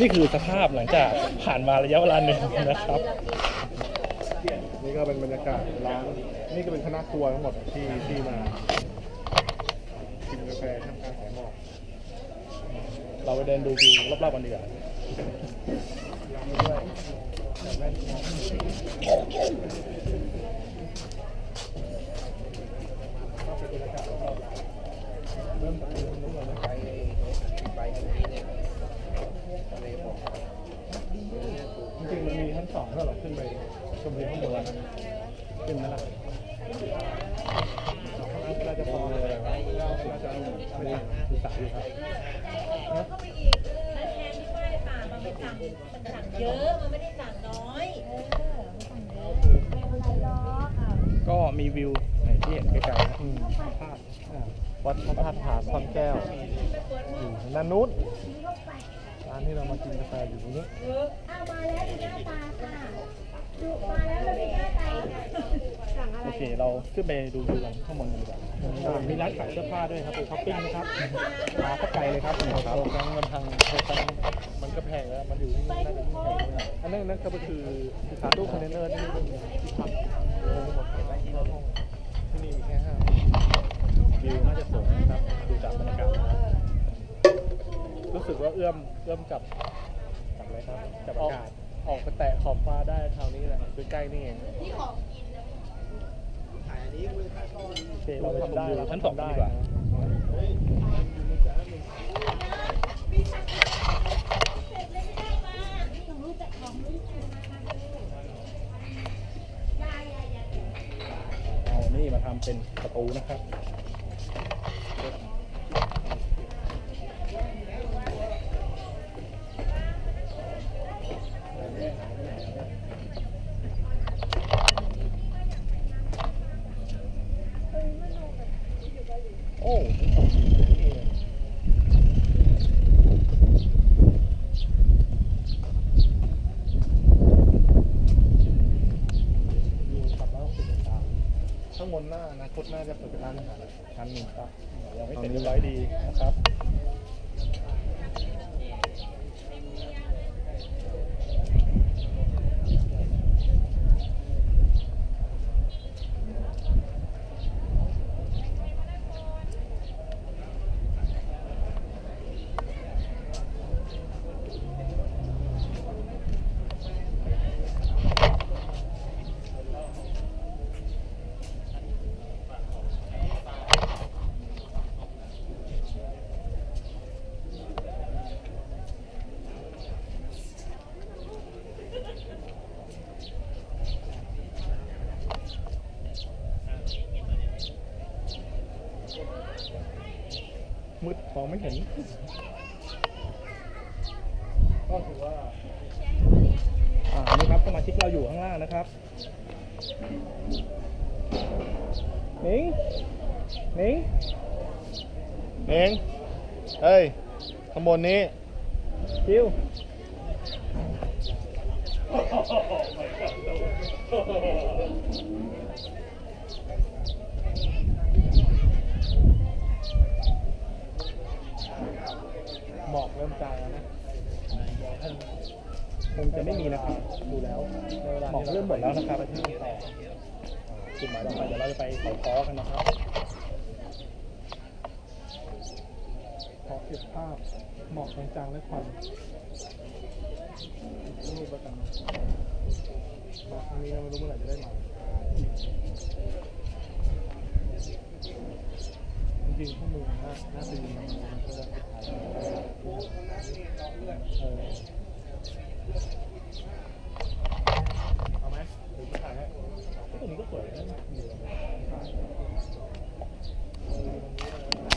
นี่คือสภาพหลังจากผ่านมาระยะเวลาหนึ่งนะครับ นี่ก็เป็นบรรยากาศร้านนี่ก็เป็นคณะทัวร์ทั้งหมดที่ที่มากินกาแฟทำการสายหมอกเราไปเดินดูวิวรอบๆกันดีกว่า เริ่มจากตรงนู้นเลยนะ ไปไปตรงนี้เนี่ยทะเลหมอก จริงๆมันมีชั้นส องถ้าเราขึ้นไปชมวิวข้างบนนะขึ้นไหมล่ะเราจะพอเลยเราเราจะไม่ได้ศึกษาอยู่ครับแล้วเข้าไปอีกแล้วแทนที่ป้ายป่ามันไม่สั่งมันสั่งเยอะ มันไม่ได้สั่งน้อยเออมันสั่งเยอะไม่เป็นไรหรอกอะก็มีวิวอย่างที่เห็นไกลๆนะวัดพระธาตุผาซ่อนแก้วอยู่นนู้น ร้านที่เรามากินกาแฟอยู่ตรงนี้เอามาแล้วดูหน้าตาค่ะดูมาแล้วเราดูหน้าตาค่ะสั่งอะไรโอเค เราขึ้นไปดูวิวกันข้างบนกันดีกว่ามีร้านขายเสื้อผ้าด้วยครับไปช้อปปิ้งนะครับมาสักไกลเลยครับผมครับโครงการมันทางโครงการมันก็แพงแล้วมันอยู่ที่นี่น่าจะยิ่งแพงเลยอันนั้นนั่นก็คือคาตู้คอนเทนเนอร์ที่เป็นที่พักทั้ง สึกว่าเอื้อมเอื้อมกับจากอะไรครับจากออาอกกาศออกไปแตะขอบฟ้าได้คราวนี้แหละใกล้ๆนี่เองโอเคเราไปชมวิวชั้นสองกันดีกว่าเอานี่มาทำเป็นประตูนะครับ โอ้ทั้งสองที่นี่เองวิวขับแล้วสิบองศา ข้างบนหน้าอนาคตน่าจะเปิดเป็นร้านอาหารชั้นหนึ่งครับยังไม่เสร็จเรียบร้อยดีนะครับ มืดมองไม่เห็น ก็ถือว่า อ่า นี่ครับสมาชิกเราอยู่ข้างล่างนะครับหนิงหนิงเองเฮ้ย ข้างบนนี้คิว หมอกเริ่มจางแล้วนะ คงจะไม่มีนะครับ ดูแล้วหมอกเริ่มหมดแล้วนะครับที่ต่อจุดหมายต่อไปเดี๋ยวเราจะไปเขาคอกันนะครับขอเก็บภาพหมอกจางๆและควันรูปแล้วกันมาครั้งนี้เราไม่รู้เมื่อไหร่จะได้มา จริงข้อมูลน่าน่าจะดีมันก็จะถ่ายเออ